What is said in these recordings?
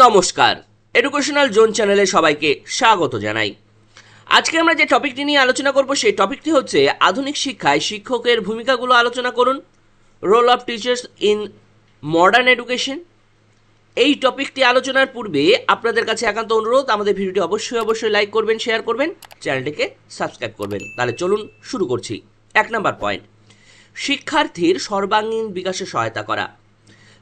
নমস্কার। Educational zone চ্যানেলে সবাইকে স্বাগত জানাই। আজকে আমরা যে টপিকটি নিয়ে আলোচনা করব, সেই টপিকটি হচ্ছে আধুনিক শিক্ষায় শিক্ষকের ভূমিকাগুলো আলোচনা করুন। Role of teachers in modern education এই টপিকটি আলোচনার পূর্বে আপনাদের কাছে একান্ত অনুরোধ, আমাদের ভিডিওটি অবশ্যই অবশ্যই লাইক করবেন শেয়ার করবেন, চ্যানেলটিকে সাবস্ক্রাইব করবেন। তাহলে চলুন শুরু করছি। এক নম্বর পয়েন্ট শিক্ষার্থীর সর্বাঙ্গীন বিকাশে সহায়তা করা।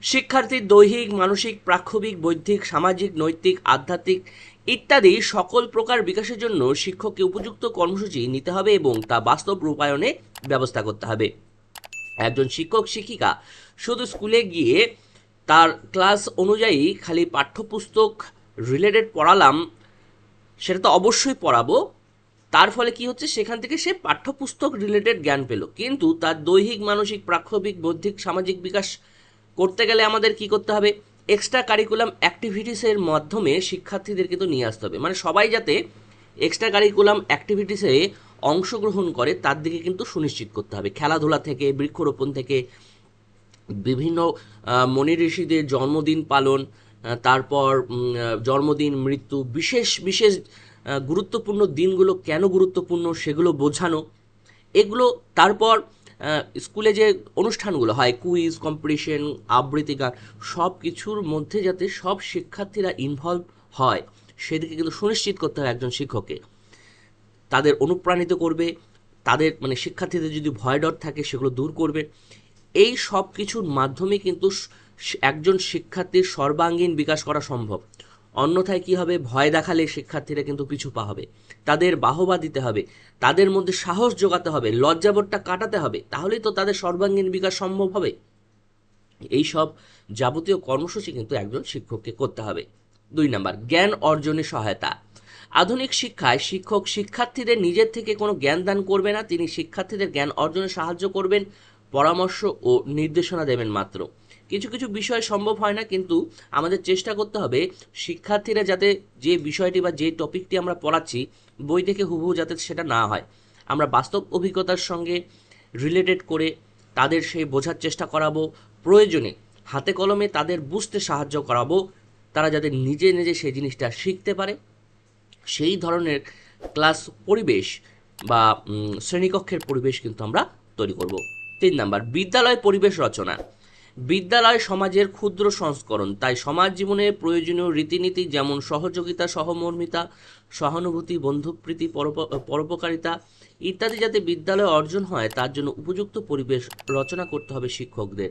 শিক্ষার্থীর দৈহিক, মানসিক প্রাক্ষবিক বৌদ্ধিক, সামাজিক, নৈতিক, আধ্যাত্মিক ইত্যাদি সকল প্রকার বিকাশের জন্য শিক্ষককে উপযুক্ত কর্মসূচি নিতে হবে এবং তা বাস্তব রূপায়ণে ব্যবস্থা করতে হবে। একজন শিক্ষক, শিক্ষিকা শুধু স্কুলে গিয়ে তার ক্লাস অনুযায়ী খালি পাঠ্যপুস্তক রিলেটেড পড়ালাম, সেটা তো অবশ্যই পড়াবো। তার ফলে কি হচ্ছে? সেখান থেকে সে পাঠ্যপুস্তক রিলেটেড জ্ঞান পেল। কিন্তু তার দৈহিক, মানসিক প্রাক্ষবিক বৌদ্ধিক, সামাজিক বিকাশ করতে গেলে আমাদের কি করতে হবে? এক্সট্রা কারিকুলাম অ্যাক্টিভিটিসের মাধ্যমে শিক্ষার্থীদের কিন্তু নিয়ে আসতে হবে। মানে সবাই যাতে এক্সট্রা কারিকুলাম অ্যাক্টিভিটিসে অংশগ্রহণ করে, তার দিকে কিন্তু সুনিশ্চিত করতে হবে। খেলাধুলা থেকে, বৃক্ষরোপণ থেকে, বিভিন্ন মনি ঋষিদের জন্মদিন পালন তারপর জন্মদিন, মৃত্যু, বিশেষ বিশেষ গুরুত্বপূর্ণ দিনগুলো কেন গুরুত্বপূর্ণ সেগুলো বোঝানো। এগুলো, তারপর স্কুলে যে অনুষ্ঠানগুলো হয় কুইজ কম্পিটিশন আবৃত্তি গান সব কিছুর মধ্যে যাতে সব শিক্ষার্থীরা ইনভলভ হয়, সেদিকে কিন্তু সুনিশ্চিত করতে হবে একজন শিক্ষককে। তাদের অনুপ্রাণিত করবে, তাদের মানে শিক্ষার্থীদের যদি ভয় ডর থাকে, সেগুলো দূর করবে। এই সব কিছুর মাধ্যমে কিন্তু একজন শিক্ষার্থীর সর্বাঙ্গীন বিকাশ করা সম্ভব। অন্যথায় কি হবে? ভয় দেখালে শিক্ষার্থীরা কিন্তু পিছু পা হবে। তাদের বাহবা দিতে হবে, তাদের মধ্যে সাহস যোগাতে হবে লজ্জাবোধটা কাটাতে হবে, তাহলেই তো তাদের সর্বাঙ্গীন বিকাশ সম্ভব হবে। এই সব যাবতীয় কর্মসূচি কিন্তু একজন শিক্ষককে করতে হবে। দুই নাম্বার, জ্ঞান অর্জনে সহায়তা। আধুনিক শিক্ষায় শিক্ষক শিক্ষার্থীদের নিজের থেকে কোনো জ্ঞান দান করবে না, তিনি শিক্ষার্থীদের জ্ঞান অর্জনে সাহায্য করবেন, পরামর্শ ও নির্দেশনা দেবেন মাত্র। কিছু কিছু বিষয় সম্ভব হয় না, কিন্তু আমাদের চেষ্টা করতে হবে শিক্ষার্থীরা যাতে যে বিষয়টি বা যে টপিকটি আমরা পড়াচ্ছি, বই থেকে হুবহু যাতে সেটা না হয়। আমরা বাস্তব অভিজ্ঞতার সঙ্গে রিলেটেড করে তাদের সেই বোঝার চেষ্টা করাবো, প্রয়োজনে হাতে কলমে তাদের বুঝতে সাহায্য করাবো, তারা যাতে নিজে নিজে সেই জিনিসটা শিখতে পারে। সেই ধরনের ক্লাস পরিবেশ বা শ্রেণীকক্ষের পরিবেশ কিন্তু আমরা তৈরি করব। তিন নাম্বার, বিদ্যালয় পরিবেশ রচনা। বিদ্যালয় সমাজের ক্ষুদ্র সংস্করণ। তাই সমাজ জীবনে প্রয়োজনীয় রীতিনীতি যেমন সহযোগিতা, সহমর্মিতা, সহানুভূতি, বন্ধুপ্রীতি, পরোপ- পরোপকারিতা ইত্যাদি যাতে বিদ্যালয়ে অর্জন হয়, তার জন্য উপযুক্ত পরিবেশ রচনা করতে হবে শিক্ষকদের।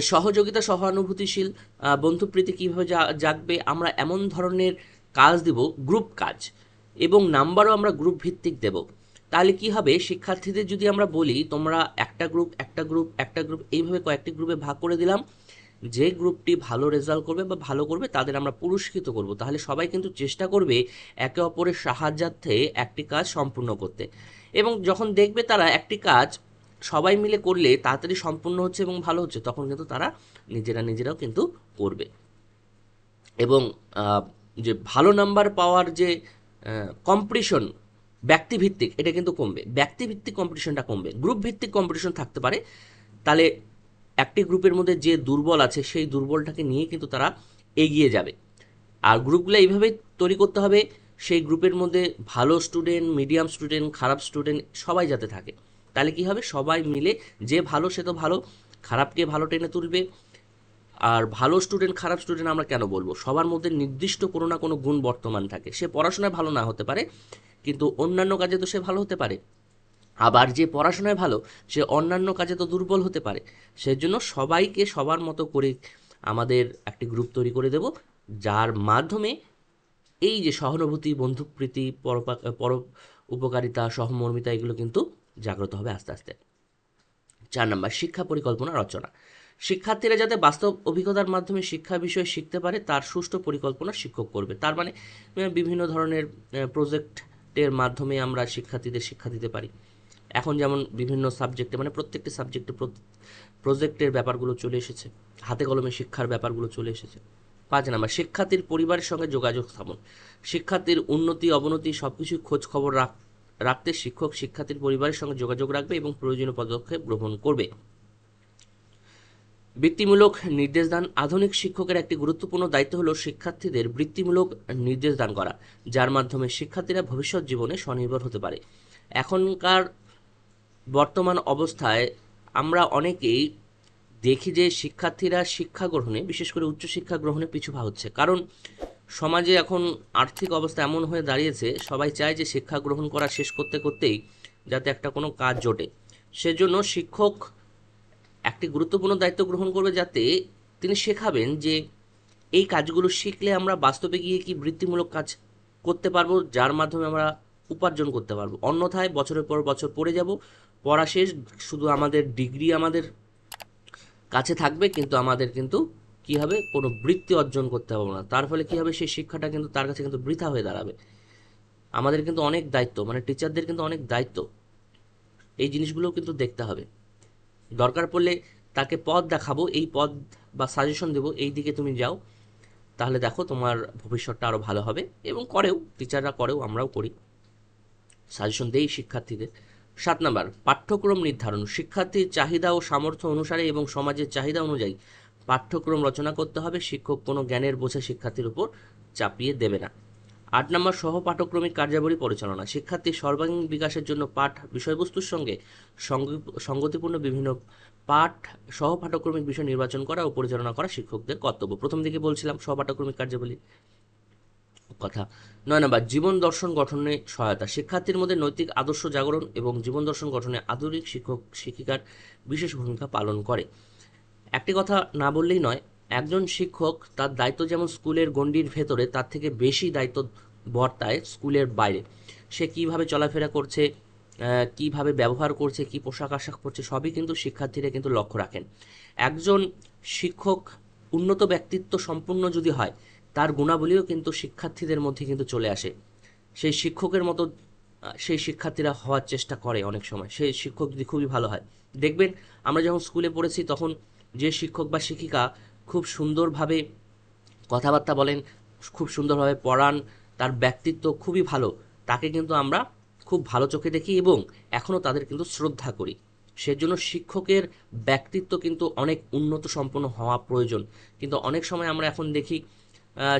সহযোগিতা, সহানুভূতিশীল বন্ধুপ্রীতি কীভাবে জাগবে, আমরা এমন ধরনের কাজ দেব, গ্রুপ কাজ, এবং নাম্বারও আমরা গ্রুপ ভিত্তিক দেব। তাহলে কি হবে? শিক্ষার্থীদের যদি আমরা বলি, তোমরা একটা গ্রুপ একটা গ্রুপ একটা গ্রুপ এইভাবে কয়েকটি গ্রুপে ভাগ করে দিলাম। যে গ্রুপটি ভালো রেজাল্ট করবে বা ভালো করবে, তাদের আমরা পুরস্কৃত করব। তাহলে সবাই কিন্তু চেষ্টা করবে একে অপরের সাহায্যার্থে একটি কাজ সম্পূর্ণ করতে। এবং যখন দেখবে তারা একটি কাজ সবাই মিলে করলে তাড়াতাড়ি সম্পূর্ণ হচ্ছে এবং ভালো হচ্ছে, তখন কিন্তু তারা নিজেরা নিজেরাও কিন্তু করবে। এবং যে ভালো নাম্বার পাওয়ার যে কম্পিটিশন ব্যক্তিভিত্তিক, এটা কিন্তু কমবে। ব্যক্তিভিত্তিক কম্পিটিশনটা কমবে। গ্রুপ ভিত্তিক কম্পিটিশন থাকতে পারে। তাহলে একটি গ্রুপের মধ্যে যে দুর্বল আছে, সেই দুর্বলটাকে নিয়ে কিন্তু তারা এগিয়ে যাবে। আর গ্রুপগুলো এইভাবেই তৈরি করতে হবে, সেই গ্রুপের মধ্যে ভালো স্টুডেন্ট মিডিয়াম স্টুডেন্ট খারাপ স্টুডেন্ট সবাই যাতে থাকে। তাহলে কি হবে? সবাই মিলে যে ভালো সে তো ভালো, খারাপকে ভালো টেনে তুলবে। আর ভালো স্টুডেন্ট খারাপ স্টুডেন্ট আমরা কেন বলব? সবার মধ্যে নির্দিষ্ট কোনো না কোনো গুণ বর্তমান থাকে। সে পড়াশোনায় ভালো না হতে পারে, কিন্তু অন্যান্য কাজে তো সে ভালো হতে পারে। আবার যে পড়াশোনায় ভালো, সে অন্যান্য কাজে তো দুর্বল হতে পারে। সেজন্য সবাইকে সবার মতো করে আমাদের একটি গ্রুপ তৈরি করে দেব, যার মাধ্যমে এই যে সহানুভূতি, বন্ধুপ্রীতি পর উপকারিতা, সহমর্মিতা, এগুলো কিন্তু জাগ্রত হবে আস্তে আস্তে। চার নম্বর, শিক্ষা পরিকল্পনা রচনা। শিক্ষার্থীরা যাতে বাস্তব অভিজ্ঞতার মাধ্যমে শিক্ষা বিষয়ে শিখতে পারে, তার সুষ্ঠু পরিকল্পনা শিক্ষক করবে। তার মানে বিভিন্ন ধরনের প্রজেক্টের মাধ্যমে আমরা শিক্ষার্থীদের শিক্ষা দিতে পারি। এখন যেমন বিভিন্ন সাবজেক্টে মানে প্রত্যেকটি সাবজেক্টে প্রজেক্টের ব্যাপারগুলো চলে এসেছে। হাতে কলমে শিক্ষার ব্যাপারগুলো চলে এসেছে। পাঁচ নাম্বার, শিক্ষার্থীর পরিবারের সঙ্গে যোগাযোগ স্থাপন। শিক্ষার্থীর উন্নতি, অবনতি সব কিছুই খোঁজ খবর রাখ, রাখতে শিক্ষক শিক্ষার্থীর পরিবারের সঙ্গে যোগাযোগ রাখবে এবং প্রয়োজনীয় পদক্ষেপ গ্রহণ করবে। বৃত্তিমূলক নির্দেশদান আধুনিক শিক্ষকের একটি গুরুত্বপূর্ণ দায়িত্ব হল শিক্ষার্থীদের বৃত্তিমূলক নির্দেশদান করা, যার মাধ্যমে শিক্ষার্থীরা ভবিষ্যৎ জীবনে স্বনির্ভর হতে পারে। এখনকার বর্তমান অবস্থায় আমরা অনেকেই দেখি যে শিক্ষার্থীরা শিক্ষা গ্রহণে, বিশেষ করে উচ্চশিক্ষা গ্রহণে পিছু পা হচ্ছে। কারণ সমাজে এখন আর্থিক অবস্থা এমন হয়ে দাঁড়িয়েছে, সবাই চায় যে শিক্ষা গ্রহণ করা শেষ করতে করতেই যাতে একটা কোনো কাজ জোটে। সেজন্য শিক্ষক একটি গুরুত্বপূর্ণ দায়িত্ব গ্রহণ করবে যাতে তিনি শেখাবেন যে এই কাজগুলো শিখলে আমরা বাস্তবে গিয়ে কি বৃত্তিমূলক কাজ করতে পারব, যার মাধ্যমে আমরা উপার্জন করতে পারব। অন্যথায় বছরের পর বছর পড়ে যাব, পড়া শেষ, শুধু আমাদের ডিগ্রি আমাদের কাছে থাকবে, কিন্তু আমাদের কিন্তু কি হবে? কোনো বৃত্তি অর্জন করতে পারব না। তার ফলে কি হবে? সেই শিক্ষাটা কিন্তু তার কাছে কিন্তু বৃথা হয়ে দাঁড়াবে। আমাদের কিন্তু অনেক দায়িত্ব মানে টিচারদের কিন্তু অনেক দায়িত্ব। এই জিনিসগুলো কিন্তু দেখতে হবে। দরকার পড়লে তাকে পথ দেখাবো, এই পথ বা সাজেশন দেবো, এই দিকে তুমি যাও। তাহলে দেখো তোমার ভবিষ্যৎটা আরও ভালো হবে এবং করেও টিচাররা করেও, আমরাও করি। সাজেশন দেই শিক্ষার্থীদের। সাত নাম্বার, পাঠ্যক্রম নির্ধারণ। শিক্ষার্থীর চাহিদা ও সামর্থ্য অনুসারে এবং সমাজের চাহিদা অনুযায়ী পাঠ্যক্রম রচনা করতে হবে। শিক্ষক কোনো জ্ঞানের বোঝা শিক্ষার্থীর উপর চাপিয়ে দেবে না। আট নম্বর সহ পাঠক্রমিক কার্যাবলী পরিচালনা। শিক্ষার্থীর সর্বাঙ্গীন বিকাশের জন্য পাঠ বিষয়বস্তুর সঙ্গে সঙ্গ- সঙ্গতিপূর্ণ বিভিন্ন পাঠ সহ পাঠক্রমিক বিষয় নির্বাচন করা ও পরিচালনা করা শিক্ষকদের কর্তব্য। প্রথম দিকে বলছিলাম সহ পাঠক্রমিক কার্যাবলী কথা। নয় নম্বর, জীবন দর্শন গঠনে সহায়তা। শিক্ষার্থীর মধ্যে নৈতিক আদর্শ জাগরণ এবং জীবন দর্শন গঠনে আধুনিক শিক্ষক, শিক্ষিকার বিশেষ ভূমিকা পালন করে। একটি কথা না বললেই নয় একজন শিক্ষক তার দায়িত্ব যেমন স্কুলের গণ্ডির ভেতরে, তার থেকে বেশি দায়িত্ব বর্তায় স্কুলের বাইরে। সে কীভাবে চলাফেরা করছে কীভাবে ব্যবহার করছে, কি পোশাক আশাক পরছে, সবই কিন্তু শিক্ষার্থীরা কিন্তু লক্ষ্য রাখেন। একজন শিক্ষক উন্নত ব্যক্তিত্ব সম্পূর্ণ যদি হয়, তার গুণাবলীও কিন্তু শিক্ষার্থীদের মধ্যে কিন্তু চলে আসে। সেই শিক্ষকের মতো সেই শিক্ষার্থীরা হওয়ার চেষ্টা করে অনেক সময়। সেই শিক্ষক যদি খুবই ভালো হয়। দেখবেন, আমরা যখন স্কুলে পড়েছি, তখন যে শিক্ষক বা শিক্ষিকা খুব সুন্দরভাবে কথাবার্তা বলেন, খুব সুন্দরভাবে পড়ান, তার ব্যক্তিত্ব খুবই ভালো। তাকে কিন্তু আমরা খুব ভালো চোখে দেখি এবং এখনও তাদের কিন্তু শ্রদ্ধা করি। সেজন্য শিক্ষকের ব্যক্তিত্ব কিন্তু অনেক উন্নত সম্পন্ন হওয়া প্রয়োজন। কিন্তু অনেক সময় আমরা এখন দেখি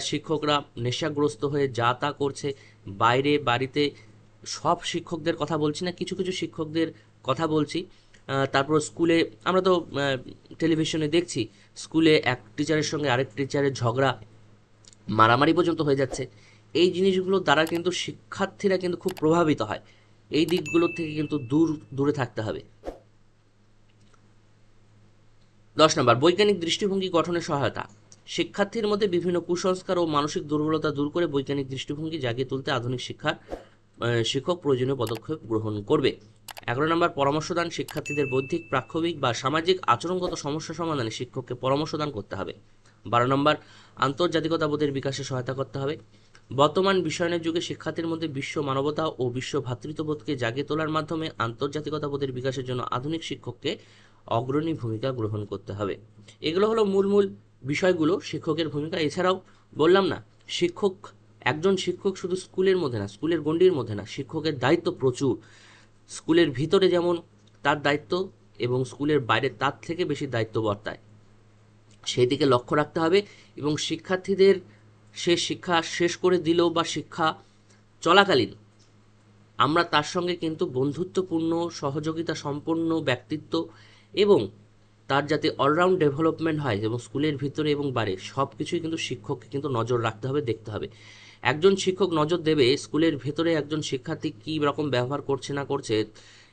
শিক্ষকরা নেশাগ্রস্ত হয়ে যা তা করছে, বাইরে বাড়িতে সব শিক্ষকদের কথা বলছি না, কিছু কিছু শিক্ষকদের কথা বলছি। তারপর স্কুলে, আমরা তো টেলিভিশনে দেখছি, স্কুলে এক টিচারের সঙ্গে আরেক টিচারের ঝগড়া, মারামারি পর্যন্ত হয়ে যাচ্ছে। এই জিনিসগুলোর দ্বারা কিন্তু শিক্ষার্থীরা কিন্তু খুব প্রভাবিত হয়। এই দিকগুলোর থেকে কিন্তু দূর, দূরে থাকতে হবে। দশ নম্বর, বৈজ্ঞানিক দৃষ্টিভঙ্গি গঠনে সহায়তা। শিক্ষার্থীর মধ্যে বিভিন্ন কুসংস্কার ও মানসিক দুর্বলতা দূর করে বৈজ্ঞানিক দৃষ্টিভঙ্গি জাগিয়ে তুলতে আধুনিক শিক্ষার শিক্ষক প্রয়োজনীয় পদক্ষেপ গ্রহণ করবে। এগারো নম্বর পরামর্শদান শিক্ষার্থীদের বৌদ্ধিক, প্রাক্ষবিক বা সামাজিক আচরণগত সমস্যা সমাধানে শিক্ষককে পরামর্শদান করতে হবে। বারো নম্বর, আন্তর্জাতিকতাবোধের বিকাশে সহায়তা করতে হবে। বর্তমান বিশ্বায়নের যুগে শিক্ষার্থীর মধ্যে বিশ্ব মানবতা ও বিশ্ব ভ্রাতৃত্ববোধকে জাগিয়ে তোলার মাধ্যমে আন্তর্জাতিকতাবোধের বিকাশের জন্য আধুনিক শিক্ষককে অগ্রণী ভূমিকা গ্রহণ করতে হবে। এগুলো হলো মূল মূল বিষয়গুলো, শিক্ষকের ভূমিকা। এছাড়াও বললাম না, শিক্ষক, একজন শিক্ষক শুধু স্কুলের মধ্যে না, স্কুলের গণ্ডির মধ্যে না, শিক্ষকের দায়িত্ব প্রচুর। স্কুলের ভিতরে যেমন তার দায়িত্ব এবং স্কুলের বাইরে তার থেকে বেশি দায়িত্ব বর্তায়। সেই দিকে লক্ষ্য রাখতে হবে এবং শিক্ষার্থীদের সে শিক্ষা শেষ করে দিলেও বা শিক্ষা চলাকালীন আমরা তার সঙ্গে কিন্তু বন্ধুত্বপূর্ণ, সহযোগিতা সম্পন্ন ব্যক্তিত্ব এবং তার যাতে অলরাউন্ড ডেভেলপমেন্ট হয় এবং স্কুলের ভিতরে এবং বাইরে সব কিছুই কিন্তু শিক্ষককে কিন্তু নজর রাখতে হবে, দেখতে হবে। একজন শিক্ষক নজর দেবে স্কুলের ভেতরে একজন শিক্ষার্থী কী রকম ব্যবহার করছে না করছে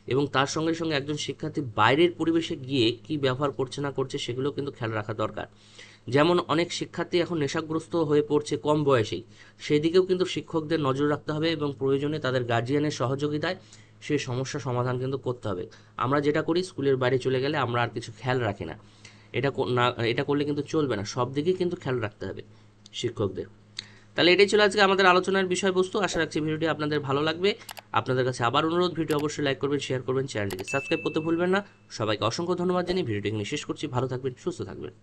এবং তার সঙ্গে সঙ্গে একজন শিক্ষার্থী বাইরের পরিবেশে গিয়ে কী ব্যবহার করছে না করছে সেগুলো কিন্তু খেয়াল রাখা দরকার। যেমন অনেক শিক্ষার্থী এখন নেশাগ্রস্ত হয়ে পড়ছে কম বয়সেই। সেই দিকেও কিন্তু শিক্ষকদের নজর রাখতে হবে এবং প্রয়োজনে তাদের গার্জিয়ানের সহযোগিতায় সেই সমস্যা সমাধান কিন্তু করতে হবে। আমরা যেটা করি, স্কুলের বাইরে চলে গেলে আমরা আর কিছু খেয়াল রাখি না। এটা না এটা করলে কিন্তু চলবে না। সব দিকেই কিন্তু খেয়াল রাখতে হবে শিক্ষকদের। তাহলে এটাই ছিল আজকে আমাদের আলোচনার বিষয়বস্তু। আশা রাখছি ভিডিওটি আপনাদের ভালো লাগবে। আপনাদের কাছে আবার অনুরোধ, ভিডিও অবশ্যই লাইক করবেন, শেয়ার করবেন, চ্যানেলটিকে সাবস্ক্রাইব করতে ভুলবেন না। সবাইকে অসংখ্য ধন্যবাদ জানিয়ে ভিডিওটি শেষ করছি। ভালো থাকবেন, সুস্থ থাকবেন।